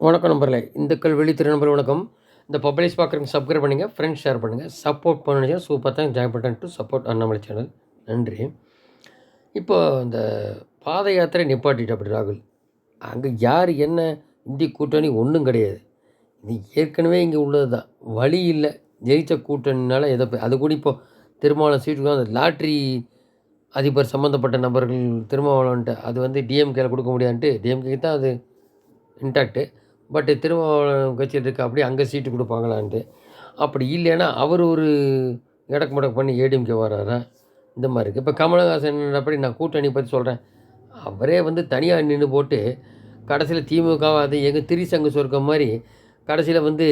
வணக்கம் நம்பர்களே இந்துக்கள் வெளி திருநம்பர் வணக்கம். இந்த பப்ளிஷ் பார்க்குறவங்க சப்ஸ்கிரைப் பண்ணுங்கள் ஃப்ரெண்ட்ஸ் ஷேர் பண்ணுங்கள் சப்போர்ட் பண்ணுங்க சூப்பர் தான். Join button to support Annamalai channel நன்றி. இப்போ இந்த பாத யாத்திரை நிப்பாட்டிட்டு அப்படி ராகுல். அங்கே யார் என்ன? இந்திய கூட்டணி ஒன்றும் கிடையாது. இது ஏற்கனவே இங்கே உள்ளது தான் வழி இல்லை. ஜெயித்த கூட்டணினால எதை அது கூட இப்போ திருமாவளம் சீட்டுக்கு அந்த லாட்ரி அதிபர் சம்மந்தப்பட்ட நபர்கள் திருமாவளவன்ட்டு அது வந்து டிஎம்கேல கொடுக்க முடியாதுன்ட்டு டிஎம்கேக்கு தான் அது இன்டாக்டு பட் திருமாவளவன் கட்சியில் இருக்க அப்படியே அங்கே சீட்டு கொடுப்பாங்களான்ட்டு. அப்படி இல்லைன்னா அவர் ஒரு இடக்கு முடக்கு பண்ணி ஏடிஎம்கே வராரா? இந்த மாதிரி இருக்குது இப்போ கமலஹாசன் அப்படி நான் கூட்டணி பற்றி சொல்கிறேன் அவரே வந்து தனியாக நின்று போட்டு கடைசியில் திமுக அது எங்கள் திரிசங்கு சொர்க்கம் மாதிரி கடைசியில் வந்து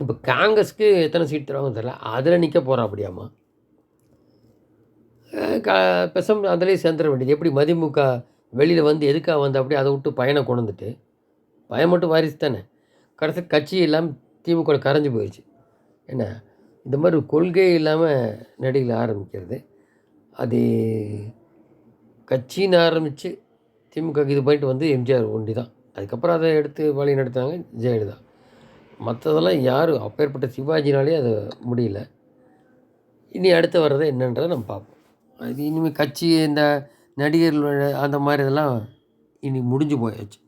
இப்போ காங்கிரஸ்க்கு எத்தனை சீட் தருவாங்க தெரியல. அதில் நிற்க போகிறான் அப்படியாம்மா. க பெசம் அதிலே சேர்ந்துட வேண்டியது. எப்படி மதிமுக வெளியில் வந்து எதுக்காக வந்து அப்படியே அதை விட்டு பயணம் கொண்டு பயம் மட்டும் வாரிசு தானே? கடைசி கட்சி இல்லாமல் திமுக கரைஞ்சி போயிடுச்சு என்ன? இந்த மாதிரி கொள்கை இல்லாமல் நடிகளை ஆரம்பிக்கிறது. அது கட்சின்னு ஆரம்பித்து திமுக இது பண்ணிட்டு வந்து எம்ஜிஆர் ஒண்டி தான். அதுக்கப்புறம் அதை எடுத்து வழி நடத்தினாங்க ஜெயலலிதா. மற்றதெல்லாம் யாரும் அப்பேற்பட்ட சிவாஜினாலே அது முடியல. இனி அடுத்து வர்றது என்னன்றதை நம்ம பார்ப்போம். அது இனிமேல் கட்சி இந்த நடிகர்கள் அந்த மாதிரி இதெல்லாம் இனி முடிஞ்சு போயாச்சு.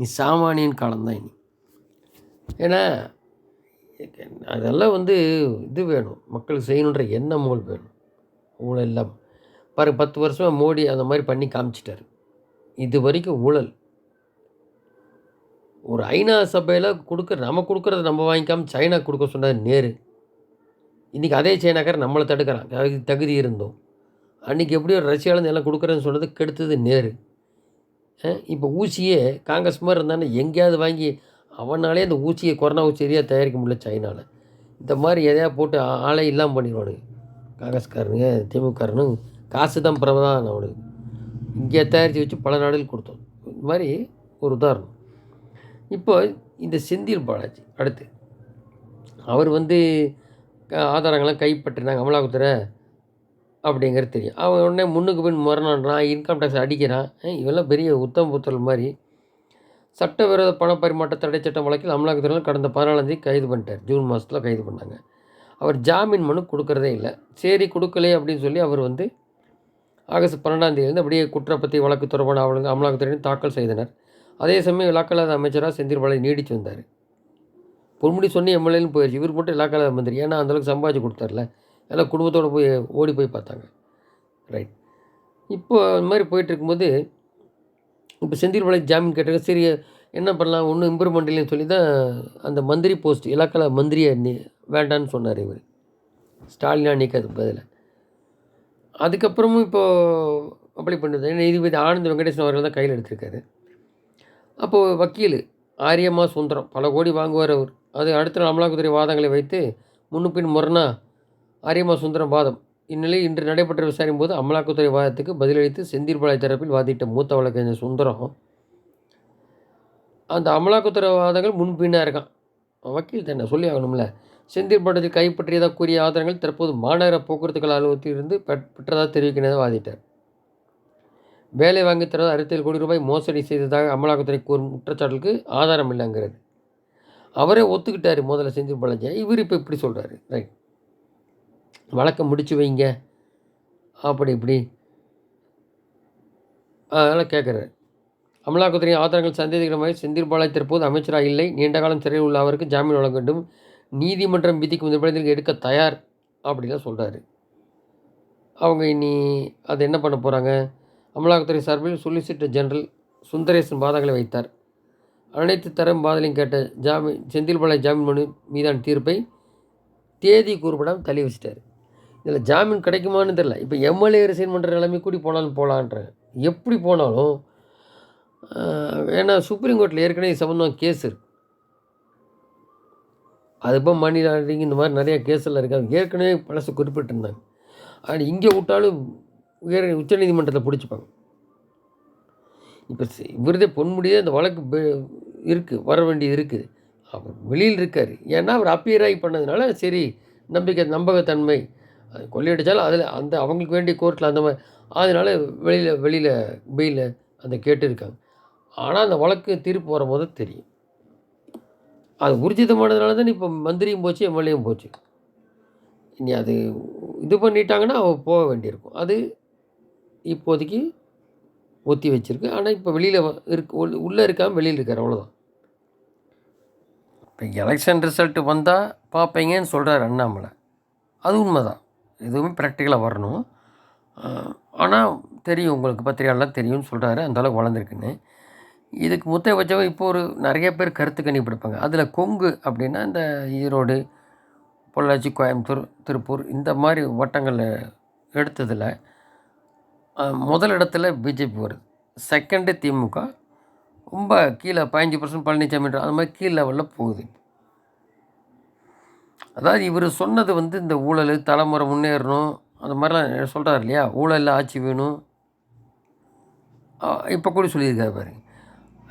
நீ சாமானியன் காலம்தான் இனி. ஏன்னா அதெல்லாம் வந்து இது வேணும். மக்களுக்கு செய்யணுன்ற எண்ணங்கள் வேணும். ஊழல் எல்லாம் பாரு பத்து வருஷமாக மோடி அந்த மாதிரி பண்ணி காமிச்சிட்டாரு. இது வரைக்கும் ஊழல். ஒரு ஐநா சபையில் கொடுக்க நம்ம கொடுக்குறத நம்ம வாங்கிக்காமல் சைனா கொடுக்க சொன்னார் நேரு. இன்றைக்கி அதே சைனாக்காரர் நம்மளை தடுக்கிறான். அதுக்கு தகுதி இருந்தோம். அன்றைக்கி எப்படியோ ரஷ்யாவிலேருந்து எல்லாம் கொடுக்குறேன்னு சொன்னது கெடுத்தது நேரு. இப்போ ஊசியே காங்கிரஸ் மாதிரி இருந்தானே எங்கேயாவது வாங்கி அவனாலே அந்த ஊசியை கொரோனா ஊசி சரியாக தயாரிக்க முடியல சைனாவில் இந்த மாதிரி எதையா போட்டு ஆளே இல்லாமல் பண்ணிடுவானுங்க. காங்கிரஸ்காரனுங்க திமுகாரனும் காசு தான் பிரபலம் அவனுக்கு. இங்கே தயாரித்து வச்சு பல நாடுகள் கொடுத்தோம். இந்த மாதிரி ஒரு உதாரணம். இப்போ இந்த செந்தில் பாலாஜி அடுத்து. அவர் வந்து க- ஆதாரங்கள்லாம் கைப்பற்றினாங்க அமலாக்கத்துறை. அப்படிங்கிறது தெரியும். அவன் உடனே முன்னுக்கு பின் முரணான்றான் இன்கம் டேக்ஸ் அடிக்கிறான். இவெல்லாம் பெரிய உத்தம புத்தல் மாதிரி. சட்டவிரோத பண பரிமாற்ற தடை சட்டம் வழக்கில் அமலாக்கத்துறையில் கடந்த பதினாலாம் கைது பண்ணிட்டார். ஜூன் மாதத்தில் கைது பண்ணாங்க. அவர் ஜாமீன் மனு கொடுக்கறதே இல்லை. சரி கொடுக்கலே அப்படின்னு சொல்லி அவர் வந்து ஆகஸ்ட் பன்னெண்டாம் தேதி அப்படியே குற்றப்பத்தி வழக்கு தொடர்பான ஆவணங்கள் அமலாக்கத்துறையினர் தாக்கல் செய்தனர். அதே சமயம் இலாக்கலாத அமைச்சராக செந்தில் பாலாஜி நீடிச்சு வந்தார். பொன்முடி சொன்னி எம்எல்ஏன்னு போயிடுச்சு இவர் மட்டும் இலாக்கலாத மந்திரி. ஏன்னா அந்தளவுக்கு சம்பாதிச்சு கொடுத்தார்ல. எல்லாம் குடும்பத்தோடு போய் ஓடி போய் பார்த்தாங்க. ரைட் இப்போ இந்த மாதிரி போயிட்டுருக்கும்போது இப்போ செந்தில் பாளையம் ஜாமீன் கேட்டாங்க சரி என்ன பண்ணலாம் ஒன்றும் இம்ப்ரூவ்மெண்ட் இல்லைன்னு சொல்லி தான் அந்த மந்திரி போஸ்ட் இலாக்கல மந்திரியை நீ வேண்டான்னு சொன்னார் இவர். ஸ்டாலினா நீக்கிறது பதில். அதுக்கப்புறமும் இப்போது அப்ளை பண்ணுறது நீதிபதி ஆனந்த் வெங்கடேசன் அவர்கள் தான் கையில் எடுத்திருக்காரு. அப்போது வக்கீல் ஆரியம்மா சுந்தரம் பல கோடி வாங்குவார் அவர். அது அடுத்த நாள் அமலாக்கத்துறை வாதங்களை வைத்து முன்னுப்பின் முரணாக அரியமா சுந்தரம் வாதம். இந்நிலையில் இன்று நடைபெற்ற விசாரிக்கும் போது அமலாக்கத்துறை வாதத்துக்கு பதிலளித்து செந்தில் தரப்பில் வாதிட்ட மூத்த வழக்கறிஞர் சுந்தரம். அந்த அமலாக்கத்துறை வாதங்கள் முன்பின்னாக இருக்கான் வக்கீல் தானே சொல்லி ஆகணும்ல செந்தில் பாலாஜி கைப்பற்றியதாக கூறிய ஆதாரங்கள் தற்போது மாநகர போக்குவரத்து கழக அலுவலகத்திலிருந்து பெற்- பெற்றதாக தெரிவிக்கிறதாக வாதிட்டார். வேலை வாங்கி தர அறுபத்தேழு கோடி ரூபாய் மோசடி செய்ததாக அமலாக்கத்துறை கூறும் குற்றச்சாட்டுக்கு ஆதாரம் இல்லைங்கிறது. அவரே ஒத்துக்கிட்டார் முதல்ல செந்தில் பாலாஜி இவர் இப்போ இப்படி சொல்கிறாரு ரைட். வழக்கை முடிச்சு வைங்க. அப்படி இப்படி. அதெல்லாம் கேட்குறாரு. அமலாக்கத்துறையின் ஆதாரங்கள் சந்தேகிக்கிறமாக செந்தில் பாலாஜி தற்போது அமைச்சராக இல்லை. நீண்ட காலம் சிறையில் உள்ள அவருக்கு ஜாமீன் வழங்க வேண்டும். நீதிமன்றம் விதிக்கும் நிபந்தனைகள் எடுக்க தயார் அப்படிலாம் சொல்கிறாரு அவங்க இனி அதை என்ன பண்ண போகிறாங்க அமலாக்கத்துறை சார்பில் சொலிசிட்டர் ஜெனரல் சுந்தரேசன் வாதங்களை வைத்தார். அனைத்து தரம் வாதலையும் கேட்ட ஜாமீன் செந்தில் பாலாஜி ஜாமீன் மனு மீதான தீர்ப்பை தேதி கூறப்படாமல் தள்ளி வச்சிட்டார். இதில் ஜாமீன் கிடைக்குமான்னு தெரில இப்போ எம்எல்ஏ ரிசைன் பண்ணுற நிலைமை கூடி போனாலும் போகலான்றாங்க எப்படி போனாலும் ஏன்னா சுப்ரீம் கோர்ட்டில் ஏற்கனவே இது சம்மந்தமாக கேஸ் இருக்குது அது இப்போ மணி லாண்டரிங் இந்த மாதிரி நிறையா கேஸெல்லாம் இருக்காது ஏற்கனவே பழசு குறிப்பிட்டிருந்தாங்க. ஆனால் இங்கே விட்டாலும் உயர் உச்சநீதிமன்றத்தில் பிடிச்சிப்பாங்க. இப்போ இவரதே பொன்முடியே அந்த வழக்கு இருக்குது வர வேண்டியது இருக்குது. அவர் வெளியில் இருக்கார். ஏன்னா அவர் அப்பியராகி பண்ணதுனால சரி நம்பிக்கை நம்பகத்தன்மை அது கொள்ளையடிச்சாலும் அதில் அந்த அவங்களுக்கு வேண்டிய கோர்ட்டில் அந்த மாதிரி. அதனால வெளியில் வெளியில் பெயில் அந்த கேட்டு இருக்காங்க ஆனால் அந்த வழக்கு தீர்ப்பு வரும்போது தெரியும். அது ஊர்ஜிதமானதுனால தான் இப்போ மந்திரியும் போச்சு எம்எல்ஏயும் போச்சு. இனி அது இது பண்ணிட்டாங்கன்னா அவள் போக வேண்டியிருக்கும். அது இப்போதைக்கு ஒத்தி வச்சிருக்கு. ஆனால் இப்போ வெளியில் இருக்கு உள்ள- உள்ளே இருக்காமல் வெளியில் இருக்கார். அவ்வளோதான் இப்போ எலெக்ஷன் ரிசல்ட்டு வந்தால் பார்ப்பீங்கன்னு சொல்கிறார் அண்ணாமலை. அது உண்மைதான். எதுவுமே ப்ராக்டிக்கலாக வரணும். ஆனால் தெரியும் உங்களுக்கு பத்திரிகையாளர்லாம் தெரியும்னு சொல்கிறாரு அந்தளவுக்கு வளர்ந்துருக்குன்னு. இதுக்கு முத்த வச்சவ இப்போ ஒரு நிறைய பேர் கருத்து கணிப்பிடிப்பாங்க அதில் கொங்கு அப்படின்னா இந்த ஈரோடு பொள்ளாச்சி கோயம்புத்தூர் திருப்பூர் இந்த மாதிரி வட்டங்களில் எடுத்ததில் முதல் இடத்துல பிஜேபி வருது. செகண்டு திமுக ரொம்ப கீழே பதினஞ்சு பர்சன்ட் பழனிசாமி அந்த மாதிரி கீழ் லெவலில் போகுது அதாவது இவர் சொன்னது வந்து இந்த ஊழல் தலைமுறை முன்னேறணும் அந்த மாதிரிலாம் சொல்கிறார் இல்லையா? ஊழலில் ஆட்சி வேணும். இப்போ கூட சொல்லியிருக்காரு பாருங்க.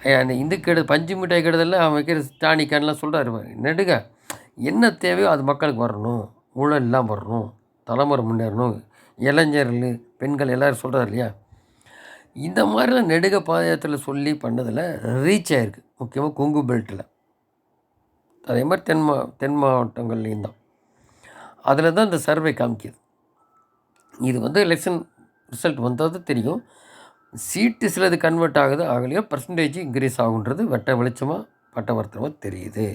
ஐயா, அந்த இந்து கெடு பஞ்சு மிட்டாய் கெடுதலில் அவன் வைக்கிற டானிக்கான்லாம் சொல்கிறாரு பாருங்க. நெடுக என்ன தேவையோ அது மக்களுக்கு வரணும். ஊழல் இல்லாமல் வரணும். தலைமுறை முன்னேறணும். இளைஞர்கள் பெண்கள் எல்லோரும் சொல்கிறார் இல்லையா? இந்த மாதிரிலாம் நெடுக பாதயாத்திரையில் சொல்லி பண்ணதில் ரீச் ஆகிருக்கு முக்கியமாக கொங்கு பெல்ட்டில் அதே மாதிரி தென் மா தென் மாவட்டங்கள்லேயும் தான். அதில் தான் இந்த சர்வே காமிக்கிது. இது வந்து எலெக்ஷன் ரிசல்ட் வந்தால் தான் தெரியும். சீட்டு சிலது கன்வெர்ட் ஆகுது ஆகலையோ பர்சன்டேஜ் இன்க்ரீஸ் ஆகுன்றது வெட்ட வெளிச்சமாக பட்ட வருத்தமாக தெரியுது.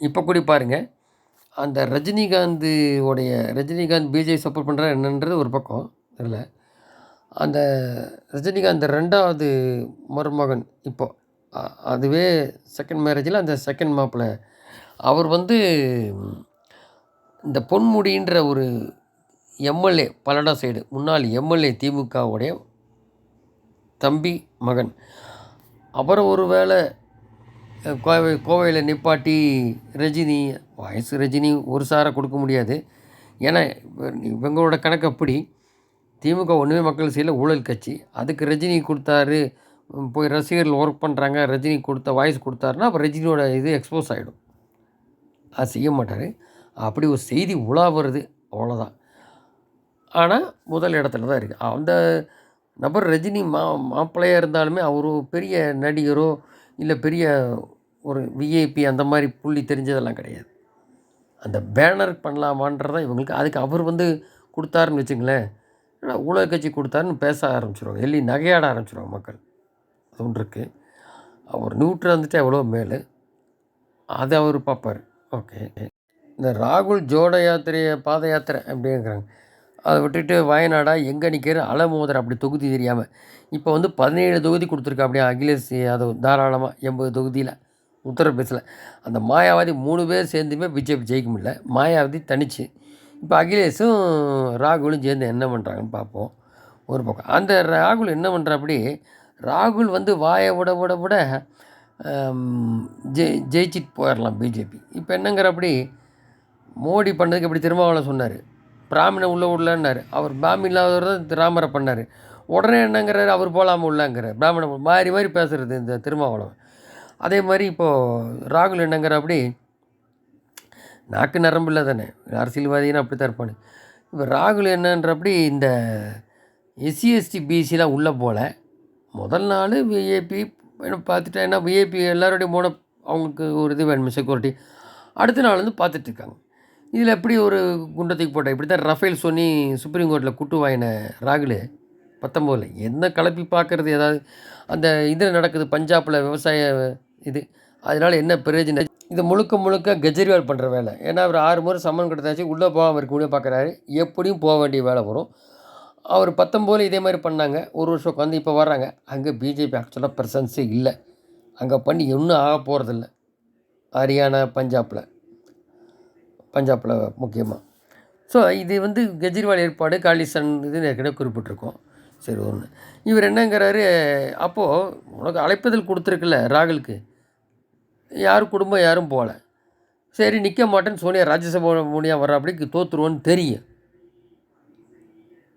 இப்போ கூட பாருங்கள் அந்த ரஜினிகாந்த் உடைய ரஜினிகாந்த் பிஜேபி சப்போர்ட் பண்ணுறா என்னன்றது ஒரு பக்கம் தெரியல. அந்த ரஜினிகாந்த் ரெண்டாவது மருமகன் இப்போ அதுவே செகண்ட் மேரேஜில் அந்த செகண்ட் மாப்பிள்ளை அவர் வந்து இந்த பொன்முடின்ற ஒரு எம்எல்ஏ பல்லடா சைடு முன்னாள் எம்எல்ஏ திமுகவுடைய தம்பி மகன். அப்புறம் ஒரு வேளை கோவை கோவையில் நிப்பாட்டி ரஜினி வயசு ரஜினி ஒரு சாரை கொடுக்க முடியாது. ஏன்னா இவங்களோட கணக்கு அப்படி. திமுக ஒன்றுமே மக்கள் செய்யல ஊழல் கட்சி. அதுக்கு ரஜினி கொடுத்தாரு போய் ரசிகர்கள் ஒர்க் பண்ணுறாங்க ரஜினி கொடுத்த வாய்ஸ் கொடுத்தாருன்னா அப்போ ரஜினியோட இது எக்ஸ்போஸ் ஆகிடும் அது செய்ய மாட்டார். அப்படி ஒரு செய்தி உலா வருது. அவ்வளோதான் ஆனால் முதல் இடத்துல தான் இருக்குது அந்த நபர் ரஜினி மா மாப்பிள்ளையாக இருந்தாலுமே அவர் பெரிய நடிகரோ இல்லை பெரிய ஒரு விஐபி அந்த மாதிரி புள்ளி தெரிஞ்சதெல்லாம் கிடையாது. அந்த பேனர் பண்ணலாமான்றதான் இவங்களுக்கு அதுக்கு அவர் வந்து கொடுத்தாருன்னு வச்சுங்களேன். என்னடா ஊழல் கட்சி கொடுத்தாருன்னு பேச ஆரம்பிச்சிருவாங்க. எள்ளி நகையாட ஆரம்பிச்சிருவாங்க மக்கள். ஒன்று அவர் நியூட்ரல் வந்துட்டு எவ்வளோ மேலே. அதை அவர் பார்ப்பார். ஓகே. இந்த ராகுல் ஜோட யாத்திரையை பாத யாத்திரை அப்படிங்கிறாங்க. அதை விட்டுட்டு வயநாடா எங்கே நிற்கிற அலமோதர்? அப்படி தொகுதி தெரியாமல் இப்போ வந்து பதினேழு தொகுதி கொடுத்துருக்கா அப்படியே அகிலேஷ் யாதவ். தாராளமாக எண்பது தொகுதியில். உத்தரப்பிரதேசில் அந்த மாயாவதி மூணு பேர் சேர்ந்துமே பிஜேபி ஜெயிக்க முடியல. மாயாவதி தனிச்சு. இப்போ அகிலேஷும் ராகுலும் சேர்ந்து என்ன பண்ணுறாங்கன்னு பார்ப்போம். ஒரு பக்கம். அந்த ராகுல் என்ன பண்ணுறாப்படி ராகுல் வந்து வாயை விட விட விட ஆம், ஜெய் ஜெயிச்சிட்டு போயிடலாம் பிஜேபி. இப்போ என்னங்கிறப்படி மோடி பண்ணதுக்கு இப்படி திருமாவளவன் சொன்னார். பிராமணன் உள்ள உள்ளன்னார் அவர் பிராமி இல்லாதவர் தான் ராமரை பண்ணார். உடனே என்னங்கிறாரு? அவர் போகலாமல் உள்ளங்கிறார். பிராமணன் மாறி மாறி பேசுகிறது இந்த திருமாவளவன். அதே மாதிரி இப்போது ராகுல் என்னங்கிறப்படி நாக்கு நரம்பு இல்லை தானே. அரசியல்வாதினா அப்படி தான் இருப்பானு. இப்போ ராகுல் என்னன்றப்படி இந்த எஸ்சிஎஸ்டி பிசிலாம் உள்ளே போகல முதல் நாள் விஏபி பார்த்துட்டா என்ன விஏபி எல்லாரோடையும் மூட அவங்களுக்கு ஒரு இது வேணுமே செக்யூரிட்டி அடுத்த நாள் வந்து பார்த்துட்டு இருக்காங்க இதில் எப்படி ஒரு குண்டத்துக்கு போட்டால் இப்படி தான் ரஃபேல் சொன்னி சுப்ரீம் கோர்ட்டில் குட்டு வாங்கின ராகுல் பத்தொம்போதில் என்ன கலப்பி பார்க்குறது ஏதாவது அந்த இதில் நடக்குது பஞ்சாபில் விவசாய இது அதனால் என்ன பிரயோஜனம்? இது முழுக்க முழுக்க கெஜ்ரிவால் பண்ணுற வேலை. ஏன்னா அவர் ஆறு முறை சம்மன் கொடுத்தாச்சு உள்ளே போகாமல் இருக்க முடியும் பார்க்குறாரு. எப்படியும் போக வேண்டிய வேலை வரும். அவர் பத்தொம்போதில் இதே மாதிரி பண்ணாங்க. ஒரு வருஷம் உட்காந்து இப்போ வர்றாங்க. அங்கே பிஜேபி ஆக்சுவலாக ப்ரெசன்ஸே இல்லை. அங்கே பண்ணி ஒன்றும் ஆக போகிறதில்ல ஹரியானா பஞ்சாபில். பஞ்சாபில் முக்கியமாக ஸோ இது வந்து கெஜ்ரிவால் ஏற்பாடு காலிசன் இது ஏற்கனவே குறிப்பிட்டிருக்கோம். சரி ஒன்று இவர் என்னங்கிறாரு அப்போது உனக்கு அழைப்புதல் கொடுத்துருக்குல்ல ராகுலுக்கு. யாரும் குடும்பம் யாரும் போகல. சரி நிற்க மாட்டேன்னு சோனியா ராஜ்யசபா முடியாக வர அப்படி தோற்றுருவோன்னு தெரியும்.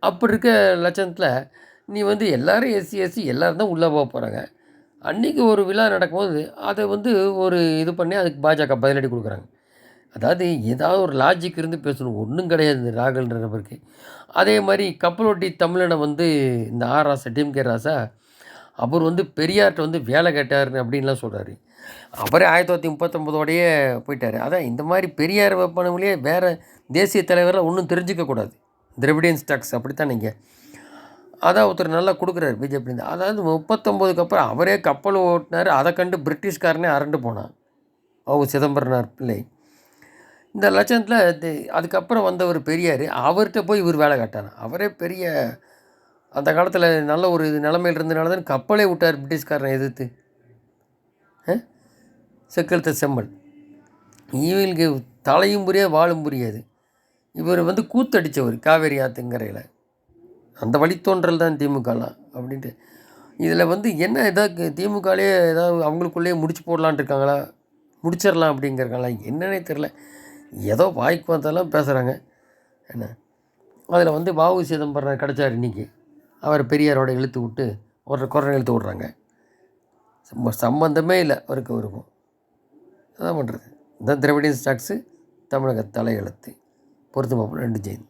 அப்படி இருக்க லட்சணத்தில் நீ வந்து எல்லோரும் எஸ்சி எஸ்சி எல்லோரும் தான் உள்ளே போக போகிறாங்க அன்றைக்கி ஒரு விழா நடக்கும்போது அதை வந்து ஒரு இது பண்ணி அதுக்கு பாஜக பதிலடி கொடுக்குறாங்க. அதாவது ஏதாவது ஒரு லாஜிக் இருந்து பேசணும். ஒன்றும் கிடையாது ராகுல்ன்ற நபருக்கு. அதே மாதிரி கப்பலோட்டி தமிழனை வந்து இந்த ஆர் ராசா டிஎம்கே ராசா அவர் வந்து பெரியார்கிட்ட வந்து வேலை கேட்டார் அப்படின்லாம் சொல்கிறாரு அவரே ஆயிரத்தி தொள்ளாயிரத்தி முப்பத்தொம்போதோடையே போயிட்டார். அதான் இந்த மாதிரி பெரியார் வைப்பானவங்களே வேறு தேசிய தலைவரில் ஒன்றும் தெரிஞ்சுக்கக்கூடாது. திரவிடியன் ஸ்டாக்ஸ் அப்படித்தான் நீங்கள் அதான் ஒருத்தர் நல்லா கொடுக்குறாரு பிஜேபி அதாவது முப்பத்தொம்போதுக்கு அப்புறம் அவரே கப்பல் ஓட்டினார் அதை கண்டு பிரிட்டிஷ்காரனே அரண்டு போனான். அவங்க சிதம்பரனார் பிள்ளை. இந்த லட்சணத்தில் அதுக்கப்புறம் வந்தவர் பெரியார். அவர்கிட்ட போய் இவர் வேலை காட்டாராம் அவரே பெரிய அந்த காலத்தில் நல்ல ஒரு நிலமையில் இருந்தனால தான் கப்பலே விட்டார் பிரிட்டிஷ்காரனை எதிர்த்து. அஹ்? செக்கெழுத்த செம்மல் இவங்களுக்கு தலையும் புரியாது வாழும் புரியாது. இவர் வந்து கூத்தடிச்சவர் காவேரி ஆத்துங்கரையில். அந்த வழித்தோன்றல் தான் திமுகலாம் அப்படின்ட்டு. இதில் வந்து என்ன ஏதாவது திமுகலே ஏதாவது அவங்களுக்குள்ளேயே முடிச்சு போடலான்ட்டு இருக்காங்களா? முடிச்சிடலாம் அப்படிங்கிறக்காங்களா என்னன்னே தெரில ஏதோ வாய்க்கு வந்தாலும் பேசுகிறாங்க என்ன? அதில் வந்து வாவு சிதம்பரம் கிடச்சார் இன்றைக்கி அவர் பெரியாரோட இழுத்து விட்டு ஒரு குரல் இழுத்து விட்றாங்க. சம்ம- சம்பந்தமே இல்லை அவருக்கு அவருக்கும். அதான் பண்ணுறது இந்த திராவிடியன் ஸ்டாக்ஸு தமிழக தலையெழுத்து. பொருத்தமாக ரெண்டு ஜெயின்